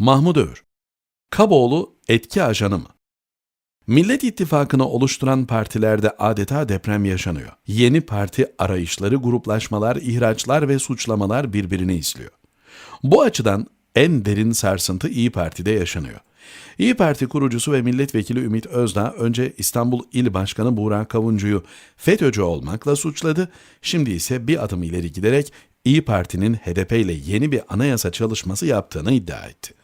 Mahmud Övür Kaboğlu etki ajanı mı? Millet İttifakı'nı oluşturan partilerde adeta deprem yaşanıyor. Yeni parti arayışları, gruplaşmalar, ihraçlar ve suçlamalar birbirini izliyor. Bu açıdan en derin sarsıntı İyi Parti'de yaşanıyor. İyi Parti kurucusu ve milletvekili Ümit Özdağ önce İstanbul İl Başkanı Buğra Kavuncu'yu FETÖ'cü olmakla suçladı. Şimdi ise bir adım ileri giderek İyi Parti'nin HDP ile yeni bir anayasa çalışması yaptığını iddia etti.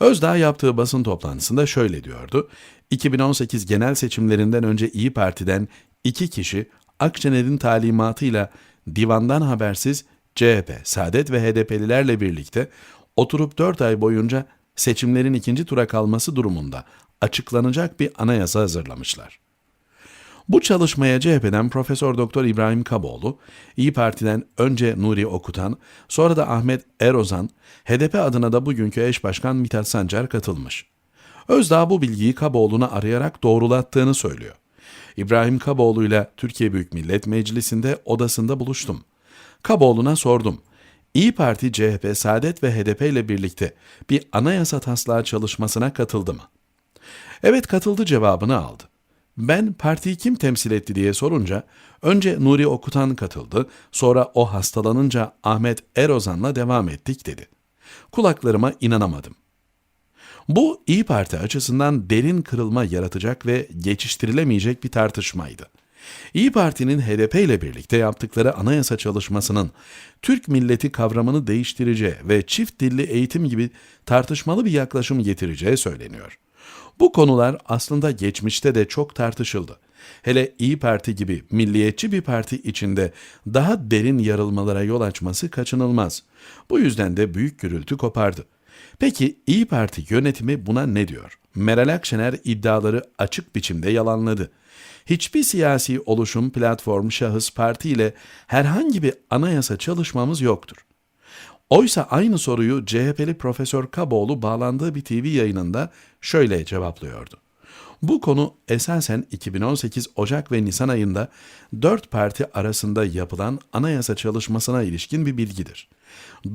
Özdağ yaptığı basın toplantısında şöyle diyordu. 2018 genel seçimlerinden önce İyi Parti'den iki kişi Akşener'in talimatıyla divandan habersiz CHP, Saadet ve HDP'lilerle birlikte oturup 4 ay boyunca seçimlerin ikinci tura kalması durumunda açıklanacak bir anayasa hazırlamışlar. Bu çalışmaya CHP'den Profesör Doktor İbrahim Kaboğlu, İyi Parti'den önce Nuri Okutan, sonra da Ahmet Erozan, HDP adına da bugünkü eş başkan Mithat Sancar katılmış. Özdağ bu bilgiyi Kaboğlu'na arayarak doğrulattığını söylüyor. İbrahim Kaboğlu ile Türkiye Büyük Millet Meclisi'nde odasında buluştum. Kaboğlu'na sordum. İyi Parti, CHP, Saadet ve HDP ile birlikte bir anayasa taslağı çalışmasına katıldı mı? Evet katıldı cevabını aldı. Ben partiyi kim temsil etti diye sorunca önce Nuri Okutan katıldı, sonra o hastalanınca Ahmet Erozan'la devam ettik dedi. Kulaklarıma inanamadım. Bu İyi Parti açısından derin kırılma yaratacak ve geçiştirilemeyecek bir tartışmaydı. İyi Parti'nin HDP ile birlikte yaptıkları anayasa çalışmasının Türk milleti kavramını değiştireceği ve çift dilli eğitim gibi tartışmalı bir yaklaşım getireceği söyleniyor. Bu konular aslında geçmişte de çok tartışıldı. Hele İyi Parti gibi milliyetçi bir parti içinde daha derin yarılmalara yol açması kaçınılmaz. Bu yüzden de büyük gürültü kopardı. Peki İyi Parti yönetimi buna ne diyor? Meral Akşener iddiaları açık biçimde yalanladı. Hiçbir siyasi oluşum, platform, şahıs, parti ile herhangi bir anayasa çalışmamız yoktur. Oysa aynı soruyu CHP'li Profesör Kaboğlu bağlandığı bir TV yayınında şöyle cevaplıyordu. Bu konu esasen 2018 Ocak ve Nisan ayında dört parti arasında yapılan anayasa çalışmasına ilişkin bir bilgidir.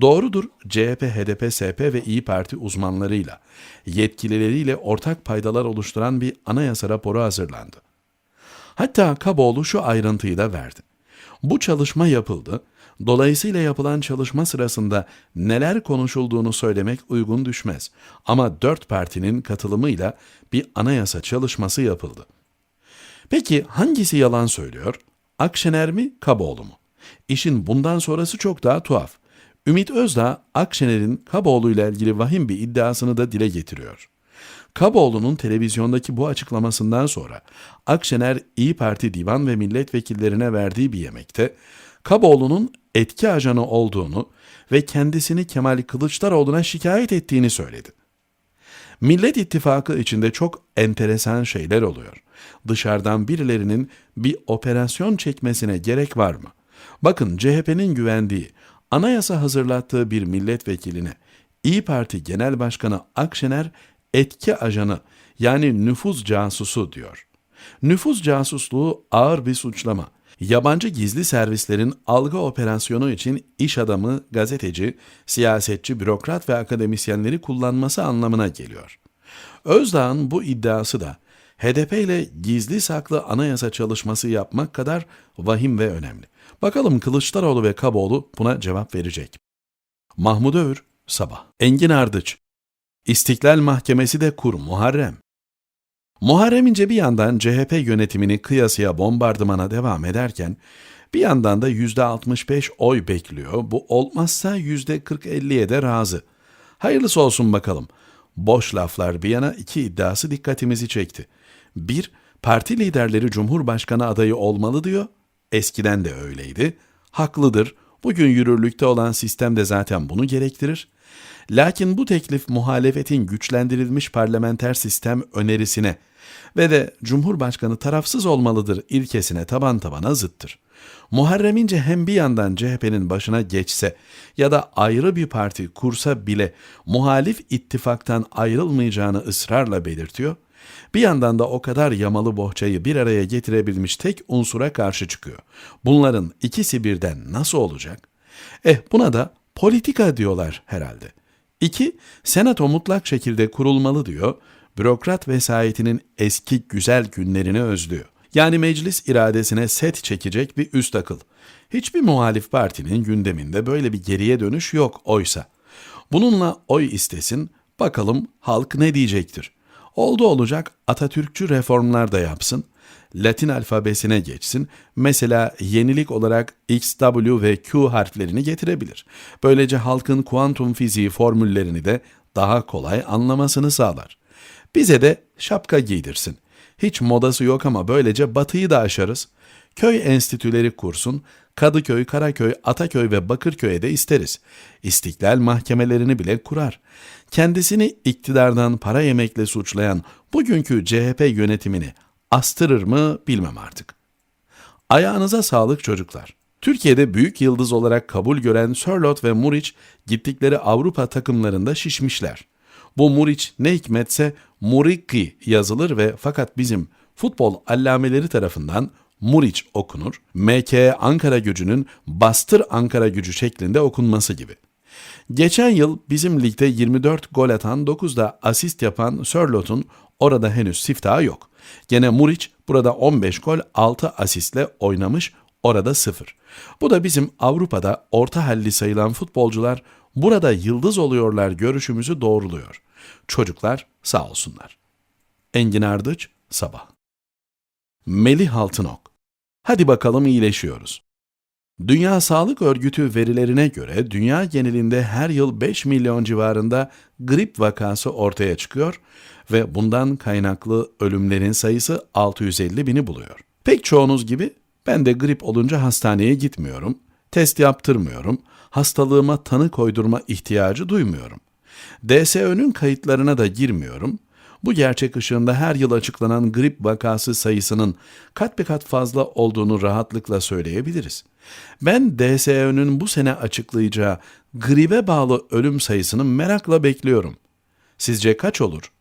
Doğrudur CHP, HDP, SP ve İyi Parti uzmanlarıyla, yetkilileriyle ortak paydalar oluşturan bir anayasa raporu hazırlandı. Hatta Kaboğlu şu ayrıntıyı da verdi. Bu çalışma yapıldı. Dolayısıyla yapılan çalışma sırasında neler konuşulduğunu söylemek uygun düşmez. Ama dört partinin katılımıyla bir anayasa çalışması yapıldı. Peki hangisi yalan söylüyor? Akşener mi, Kaboğlu mu? İşin bundan sonrası çok daha tuhaf. Ümit Özdağ, Akşener'in Kaboğlu ile ilgili vahim bir iddiasını da dile getiriyor. Kaboğlu'nun televizyondaki bu açıklamasından sonra Akşener İyi Parti divan ve milletvekillerine verdiği bir yemekte Kaboğlu'nun etki ajanı olduğunu ve kendisini Kemal Kılıçdaroğlu'na şikayet ettiğini söyledi. Millet İttifakı içinde çok enteresan şeyler oluyor. Dışarıdan birilerinin bir operasyon çekmesine gerek var mı? Bakın CHP'nin güvendiği, anayasa hazırlattığı bir milletvekiline İyi Parti Genel Başkanı Akşener etki ajanı yani nüfuz casusu diyor. Nüfuz casusluğu ağır bir suçlama. Yabancı gizli servislerin algı operasyonu için iş adamı, gazeteci, siyasetçi, bürokrat ve akademisyenleri kullanması anlamına geliyor. Özdağ'ın bu iddiası da HDP ile gizli saklı anayasa çalışması yapmak kadar vahim ve önemli. Bakalım Kılıçdaroğlu ve Kaboğlu buna cevap verecek. Mahmut Övür, Sabah. Engin Ardıç, İstiklal Mahkemesi de kur Muharrem. Muharrem İnce bir yandan CHP yönetimini kıyasıya bombardımana devam ederken bir yandan da %65 oy bekliyor. Bu olmazsa %40-50'ye de razı. Hayırlısı olsun bakalım. Boş laflar bir yana iki iddiası dikkatimizi çekti. Bir, parti liderleri Cumhurbaşkanı adayı olmalı diyor. Eskiden de öyleydi. Haklıdır. Bugün yürürlükte olan sistem de zaten bunu gerektirir. Lakin bu teklif muhalefetin güçlendirilmiş parlamenter sistem önerisine ve de Cumhurbaşkanı tarafsız olmalıdır ilkesine taban tabana zıttır. Muharrem İnce hem bir yandan CHP'nin başına geçse ya da ayrı bir parti kursa bile muhalif ittifaktan ayrılmayacağını ısrarla belirtiyor, bir yandan da o kadar yamalı bohçayı bir araya getirebilmiş tek unsura karşı çıkıyor. Bunların ikisi birden nasıl olacak? Eh buna da politika diyorlar herhalde. 2. Senato mutlak şekilde kurulmalı diyor. Bürokrat vesayetinin eski güzel günlerini özlüyor. Yani meclis iradesine set çekecek bir üst akıl. Hiçbir muhalif partinin gündeminde böyle bir geriye dönüş yok oysa. Bununla oy istesin, bakalım halk ne diyecektir. Oldu olacak Atatürkçü reformlar da yapsın, Latin alfabesine geçsin, mesela yenilik olarak X, W ve Q harflerini getirebilir. Böylece halkın kuantum fiziği formüllerini de daha kolay anlamasını sağlar. Bize de şapka giydirsin. Hiç modası yok ama böylece batıyı da aşarız. Köy enstitüleri kursun, Kadıköy, Karaköy, Ataköy ve Bakırköy'e de isteriz. İstiklal mahkemelerini bile kurar. Kendisini iktidardan para yemekle suçlayan bugünkü CHP yönetimini astırır mı bilmem artık. Ayağınıza sağlık çocuklar. Türkiye'de büyük yıldız olarak kabul gören Sörloth ve Muriç gittikleri Avrupa takımlarında şişmişler. Bu Muriç ne hikmetse Muriki yazılır ve fakat bizim futbol allameleri tarafından Muriç okunur. MK Ankara gücünün bastır Ankara gücü şeklinde okunması gibi. Geçen yıl bizim ligde 24 gol atan 9 da asist yapan Sörloth'un orada henüz siftahı yok. Gene Muriç burada 15 gol 6 asistle oynamış orada 0. Bu da bizim Avrupa'da orta halli sayılan futbolcular burada yıldız oluyorlar görüşümüzü doğruluyor. Çocuklar sağ olsunlar. Engin Ardıç, Sabah. Melih Altınok. Hadi bakalım iyileşiyoruz. Dünya Sağlık Örgütü verilerine göre dünya genelinde her yıl 5 milyon civarında grip vakası ortaya çıkıyor ve bundan kaynaklı ölümlerin sayısı 650 bini buluyor. Pek çoğunuz gibi ben de grip olunca hastaneye gitmiyorum, test yaptırmıyorum, hastalığıma tanı koydurma ihtiyacı duymuyorum. DSÖ'nün kayıtlarına da girmiyorum. Bu gerçek ışığında her yıl açıklanan grip vakası sayısının kat be kat fazla olduğunu rahatlıkla söyleyebiliriz. Ben DSÖ'nün bu sene açıklayacağı gribe bağlı ölüm sayısını merakla bekliyorum. Sizce kaç olur?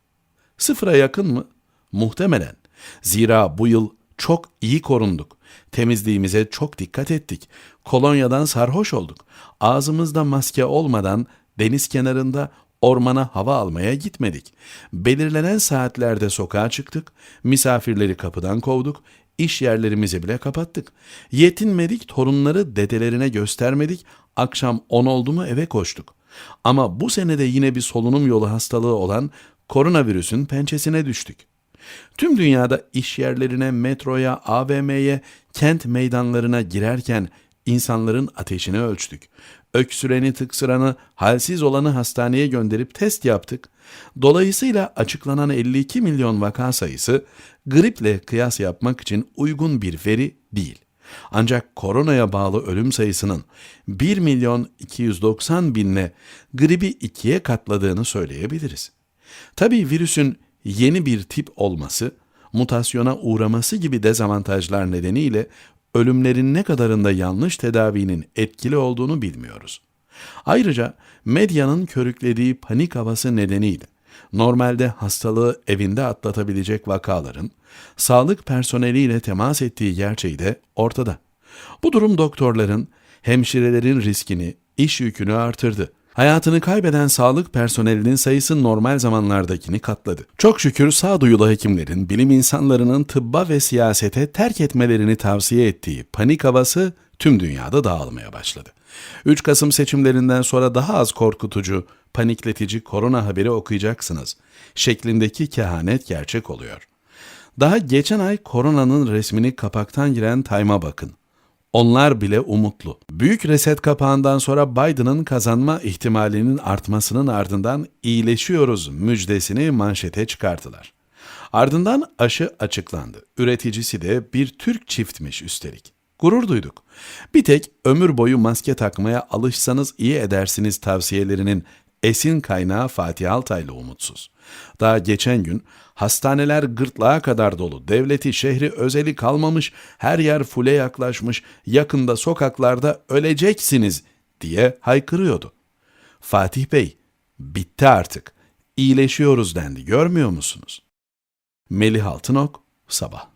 Sıfıra yakın mı? Muhtemelen. Zira bu yıl çok iyi korunduk. Temizliğimize çok dikkat ettik. Kolonyadan sarhoş olduk. Ağzımızda maske olmadan deniz kenarında ormana hava almaya gitmedik. Belirlenen saatlerde sokağa çıktık, misafirleri kapıdan kovduk, iş yerlerimizi bile kapattık. Yetinmedik, torunları dedelerine göstermedik, akşam on oldu mu eve koştuk. Ama bu senede yine bir solunum yolu hastalığı olan koronavirüsün pençesine düştük. Tüm dünyada iş yerlerine, metroya, AVM'ye, kent meydanlarına girerken insanların ateşini ölçtük. Öksüreni, tıksıranı, halsiz olanı hastaneye gönderip test yaptık. Dolayısıyla açıklanan 52 milyon vaka sayısı griple kıyas yapmak için uygun bir veri değil. Ancak koronaya bağlı ölüm sayısının 1 milyon 290 binle gribi ikiye katladığını söyleyebiliriz. Tabii virüsün yeni bir tip olması, mutasyona uğraması gibi dezavantajlar nedeniyle ölümlerin ne kadarında yanlış tedavinin etkili olduğunu bilmiyoruz. Ayrıca medyanın körüklediği panik havası nedeniyle normalde hastalığı evinde atlatabilecek vakaların sağlık personeliyle temas ettiği gerçeği de ortada. Bu durum doktorların, hemşirelerin riskini, iş yükünü artırdı. Hayatını kaybeden sağlık personelinin sayısı normal zamanlardakini katladı. Çok şükür sağduyulu hekimlerin, bilim insanlarının tıbba ve siyasete terk etmelerini tavsiye ettiği panik havası tüm dünyada dağılmaya başladı. 3 Kasım seçimlerinden sonra daha az korkutucu, panikletici korona haberi okuyacaksınız. Şeklindeki kehanet gerçek oluyor. Daha geçen ay koronanın resmini kapaktan giren Time'a bakın. Onlar bile umutlu. Büyük reset kapağından sonra Biden'ın kazanma ihtimalinin artmasının ardından iyileşiyoruz müjdesini manşete çıkarttılar. Ardından aşı açıklandı. Üreticisi de bir Türk çiftmiş üstelik. Gurur duyduk. Bir tek ömür boyu maske takmaya alışsanız iyi edersiniz tavsiyelerinin esin kaynağı Fatih Altaylı umutsuz. Daha geçen gün hastaneler gırtlağa kadar dolu, devleti, şehri, özeli kalmamış, her yer fule yaklaşmış, yakında sokaklarda öleceksiniz diye haykırıyordu. Fatih Bey, bitti artık, iyileşiyoruz dendi görmüyor musunuz? Melih Altınok, Sabah